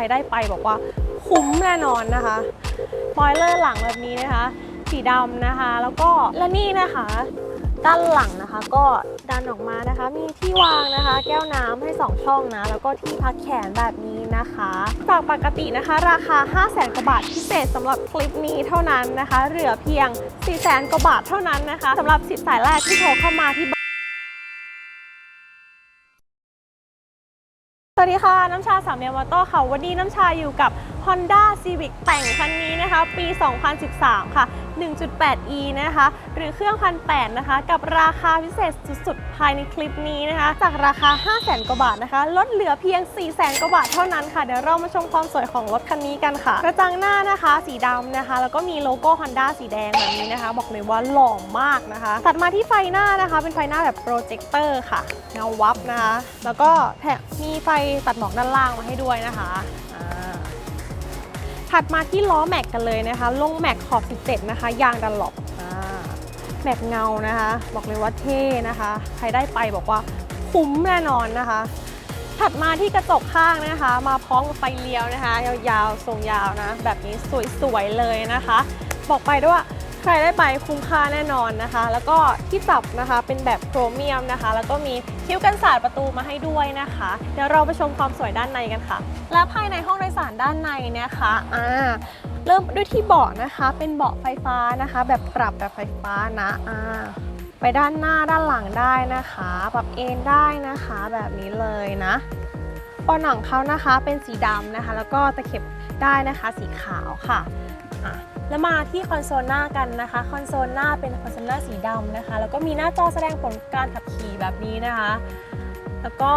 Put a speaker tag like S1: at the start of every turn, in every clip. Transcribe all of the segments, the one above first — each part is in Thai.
S1: รได้ไปบอกว่าคุ้มแน่นอนนะคะสปอยเลอร์หลังแบบนี้นะคะ สีดำนะคะ แล้วก็และนี่นะคะ ด้านหลังนะคะก็ดันออกมานะคะ มีที่วางนะคะ แก้วน้ำให้ 2 ช่องนะ แล้วก็ที่พักแขนแบบนี้นะคะจากปกตินะคะ ราคา 5 0 0แสนกว่าบาทพิเศษสำหรับคลิปนี้เท่านั้นนะคะ เหลือเพียง 4 0 0แสนกว่าบาทเท่านั้นนะคะสำหรับสิทธิ์สายแรกที่โทรเข้ามาที่ วัสดีค่ะ น้ำชาสามเมียมอเตอร์ค่ะ วันนี้น้ำชาอยู่กับ Honda Civic แต่งคันนี้นะคะ ปี 2013 ค่ะ 1.8e นะคะ หรือเครื่องพันแนะคะ กับราคาพิเศษสุดๆ ภายในคลิปนี้นะคะ จากราคา 5 0 0 0 0 0 กว่าบาทนะคะ ลดเหลือเพียง 4 0 0 0 0 0 กว่าบาทเท่านั้นค่ะ เดี๋ยวเรามาชมความสวยของรถคันนี้กันค่ะ กระจังหน้านะคะ สีดำนะคะ แล้วก็มีโลโก้ Honda สีแดงแบบนี้นะคะ บอกเลยว่าหล่อมากนะคะ ตัดมาที่ไฟหน้านะคะ เป็นไฟหน้าแบบโปรเจคเตอร์ค่ะ เงาวับนะคะ แล้วก็แถมมีไฟตัดหมอกด้านล่างมาให้ด้วยนะคะ ถัดมาที่ล้อแม็กกันเลยนะคะ ลงแม็กขอบ 17 นะคะ ยางดันหลบอ่าแม็กเงานะคะ บอกเลยว่าเท่นะคะ ใครได้ไปบอกว่าคุ้มแน่นอนนะคะ ถัดมาที่กระจกข้างนะคะ มาพร้อมกับไฟเลี้ยวนะคะ ยาวๆทรงยาวนะ แบบนี้สวยๆเลยนะคะ บอกไปด้วยว่าใครได้ไปคุ้มค่าแน่นอนนะคะ แล้วก็ที่จับนะคะเป็นแบบโครเมียมนะคะ แล้วก็มีคิ้วกันสาดประตูมาให้ด้วยนะคะ เดี๋ยวเราไปชมความสวยด้านในกันค่ะ และภายในห้องโดยสาร ด้านในเนะคะอ่าเริ่มด้วยที่เบาะนะคะ เป็นเบาะไฟฟ้านะคะ แบบปรับแบบไฟฟ้านะอ่าไปด้านหน้าด้านหลังได้นะคะ ปรับเอนได้นะคะแบบนี้เลยนะปอหนังเขานะคะเป็นสีดำนะคะ แล้วก็ตะเข็บได้นะคะสีขาวค่ะอะแล้วมาที่คอนโซลหน้ากันนะคะ คอนโซลหน้าเป็นคอนโซลหน้าสีดำนะคะ แล้วก็มีหน้าจอแสดงผลการขับขี่แบบนี้นะคะ แล้วก็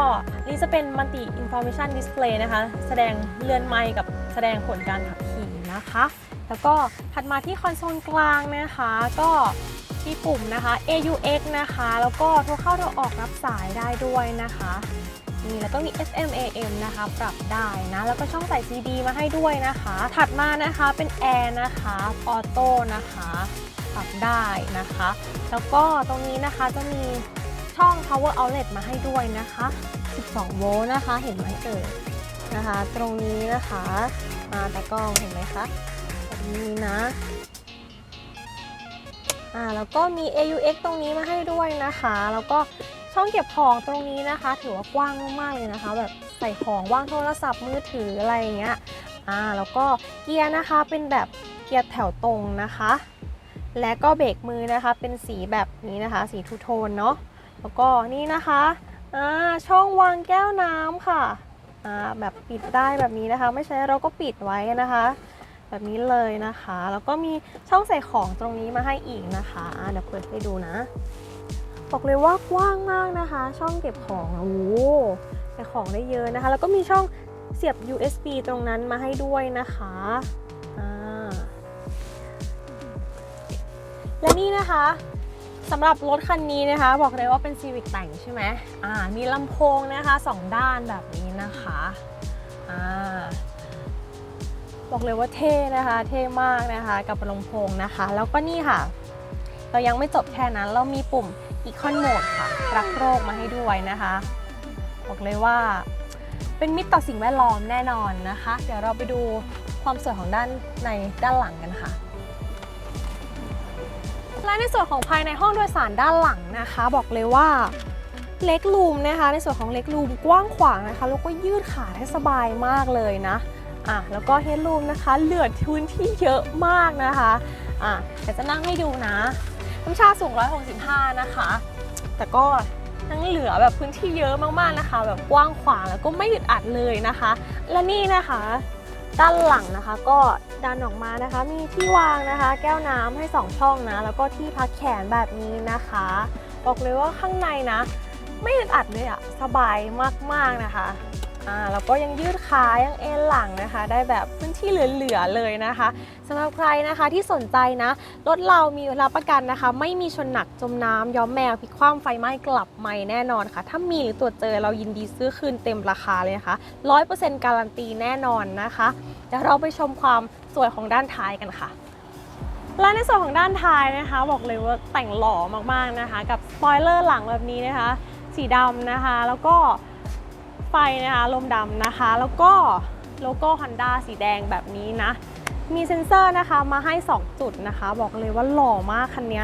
S1: นี่จะเป็น Multi Information Display นะคะ แสดงเรือนไมค์กับแสดงผลการขับขี่นะคะ แล้วก็ถัดมาที่คอนโซลกลางนะคะ ก็ที่ปุ่มนะคะ AUX นะคะ แล้วก็โทรเข้าโทรออกรับสายได้ด้วยนะคะนี่แล้วก็มี FM AM นะคะ ปรับได้นะ แล้วก็ช่องใส่ CD มาให้ด้วยนะคะ ถัดมานะคะเป็นแอร์นะคะออโต้นะคะ ปรับได้นะคะ แล้วก็ตรงนี้นะคะจะมี ช่อง power outlet มาให้ด้วยนะคะ 12 โวลต์นะคะ เห็นไหมเอ่ยนะคะ ตรงนี้นะคะ มาตากล้องเห็นไหมคะแบบนี้นะอ่าแล้วก็มี AUX ตรงนี้มาให้ด้วยนะคะ แล้วก็ช่องเก็บของตรงนี้นะคะ ถือว่ากว้างมากๆเลยนะคะ แบบใส่ของว่างโทรศัพท์มือถืออะไรอย่างเงี้ยอ่าแล้วก็เกียร์นะคะเป็นแบบเกียร์แถวตรงนะคะ และก็เบรกมือนะคะเป็นสีแบบนี้นะคะ สีทูโทนเนาะ แล้วก็นี่นะคะอ่าช่องวางแก้วน้ำค่ะอ่าแบบปิดได้แบบนี้นะคะ ไม่ใช่เราก็ปิดไว้นะคะ แบบนี้เลยนะคะ แล้วก็มีช่องใส่ของตรงนี้มาให้อีกนะคะอะเดี๋ยวเปิดให้ดูนะบอกเลยว่ากว้างมากนะคะ ช่องเก็บของโอ้โหใส่ของได้เยอะนะคะ แล้วก็มีช่องเสียบ USB ตรงนั้นมาให้ด้วยนะคะอ่าและนี่นะคะ สำหรับรถคันนี้นะคะ บอกเลยว่าเป็น Civic แต่งใช่ไหมอ่ามีลำโพงนะคะสองด้านแบบนี้นะคะอ่าบอกเลยว่าเท่นะคะ เท่มากนะคะกับลำโพงนะคะ แล้วก็นี่ค่ะ เรายังไม่จบแค่นั้น เรามีปุ่ม Econ Mode ค่ะ รักโรคมาให้ด้วยนะคะ บอกเลยว่าเป็นมิตรต่อสิ่งแวดล้อมแน่นอนนะคะ เดี๋ยวเราไปดูความสวยของด้านในด้านหลังกันค่ะ และในส่วนของภายในห้องโดยสารด้านหลังนะคะ บอกเลยว่าเล็กรูมนะคะ ในส่วนของเล็กรูมกว้างขวางนะคะ แล้วก็ยืดขาได้สบายมากเลยนะอะแล้วก็เฮดรูมนะคะ เหลือพื้นที่เยอะมากนะคะอะเดี๋ยวจะนั่งให้ดูนะน้ำชาสูง 165 นะคะ แต่ก็ยังเหลือแบบพื้นที่เยอะมากๆนะคะ แบบกว้างขวางแล้วก็ไม่อึดอัดเลยนะคะ และนี่นะคะ ด้านหลังนะคะก็ดันออกมานะคะ มีที่วางนะคะ แก้วน้ำให้ 2 ช่องนะ แล้วก็ที่พักแขนแบบนี้นะคะ บอกเลยว่าข้างในนะ ไม่อึดอัดเลยอะสบายมากๆนะคะอ่าแล้วก็ยังยืดขายังเอนหลังนะคะ ได้แบบ ที่เหลือๆเลยนะคะสำหรับใครนะคะที่สนใจนะรถเรามีรับประกันนะคะ ไม่มีชนหนักจมน้ำย้อมแมวพลิกคว่ำไฟไหม้กลับใหม่แน่นอนค่ะ ถ้ามีหรือตรวจเจอเรายินดีซื้อคืนเต็มราคาเลยนะคะร้อยเปอร์เซ็นต์การันตีแน่นอนนะคะเดี๋ยวเราไปชมความสวยของด้านท้ายกันค่ะและในส่วนของด้านท้ายนะคะ บอกเลยว่าแต่งหล่อมากๆนะคะ กับสปอยเลอร์หลังแบบนี้นะคะ สีดำนะคะ แล้วก็ไฟนะคะลมดำนะคะ แล้วก็ โลโก้ Honda สีแดงแบบนี้นะ มีเซ็นเซอร์นะคะมาให้ 2 จุดนะคะ บอกเลยว่าหล่อมากคันนี้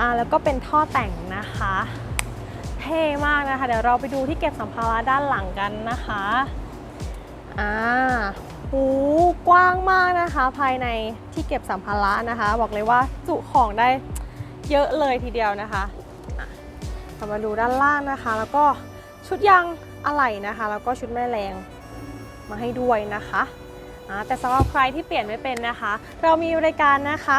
S1: อ่าแล้วก็เป็นท่อแต่งนะคะ เท่มากนะคะ เดี๋ยวเราไปดูที่เก็บสัมภาระด้านหลังกันนะคะอ่าโหกว้างมากนะคะ ภายในที่เก็บสัมภาระนะคะ บอกเลยว่าจุของได้เยอะเลยทีเดียวนะคะอะเรามาดูด้านล่างนะคะ แล้วก็ชุดยางอะไหล่นะคะ แล้วก็ชุดแม่แรง มาให้ด้วยนะคะแต่สำหรับใครที่เปลี่ยนไม่เป็นนะคะ เรามีบริการนะคะ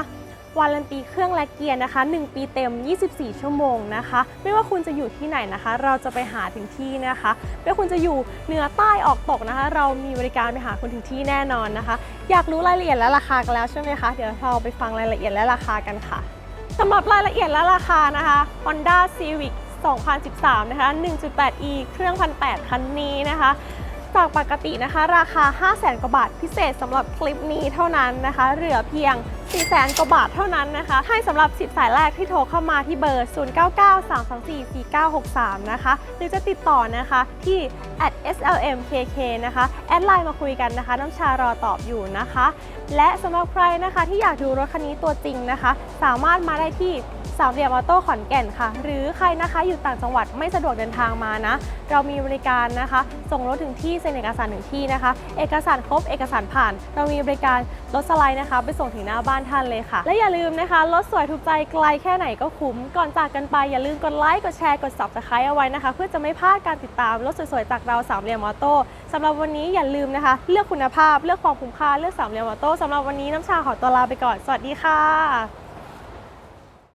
S1: วารันตีเครื่องและเกียร์นะคะ 1 ปีเต็ม 24 ชั่วโมงนะคะ ไม่ว่าคุณจะอยู่ที่ไหนนะคะ เราจะไปหาถึงที่นะคะไม่ว่าคุณจะอยู่เหนือใต้ออกตกนะคะ เรามีบริการไปหาคุณถึงที่แน่นอนนะคะ อยากรู้รายละเอียดและราคากันแล้วใช่ไหมคะ เดี๋ยวเราไปฟังรายละเอียดและราคากันค่ะสำหรับรายละเอียดและราคานะคะ Honda Civic 2013 นะคะ 1.8e เครื่อง 1,800 คันนี้นะคะ จากปกตินะคะ ราคา500,000 กว่าบาทพิเศษสำหรับคลิปนี้เท่านั้นนะคะ เหลือเพียง 400,000กว่าบาทเท่านั้นนะคะ ให้สำหรับ 10 สายแรกที่โทรเข้ามาที่เบอร์ 0993244963 นะคะ หรือจะติดต่อนะคะที่ @slmkk นะคะ แอดไลน์มาคุยกันนะคะ น้ำชารอตอบอยู่นะคะ และสำหรับใครนะคะที่อยากดูรถคันนี้ตัวจริงนะคะ สามารถมาได้ที่สามเหลี่ยมออโต้ขอนแก่นค่ะ หรือใครนะคะอยู่ต่างจังหวัดไม่สะดวกเดินทางมานะ เรามีบริการนะคะ ส่งรถถึงที่เซ็นเอกสารถึงที่นะคะ เอกสารครบเอกสารผ่าน เรามีบริการรถสไลด์นะคะ ไปส่งถึงหน้าบ้านานเลยค่ะ และอย่าลืมนะคะรถสวยถูกใจไกลแค่ไหนก็คุ้ม ก่อนจากกันไปอย่าลืมกดไลค์ กดแชร์ กด subscribe เอาไว้นะคะ เพื่อจะไม่พลาดการติดตามรถสวยๆจากเราสามเหลี่ยมออโต้สำหรับวันนี้อย่าลืมนะคะ เลือกคุณภาพ เลือกความคุ้มค่า เลือกสามเหลี่ยมออโต้สำหรับวันนี้น้ำชาขอตัวลาไปก่อน สวัสดีค่ะ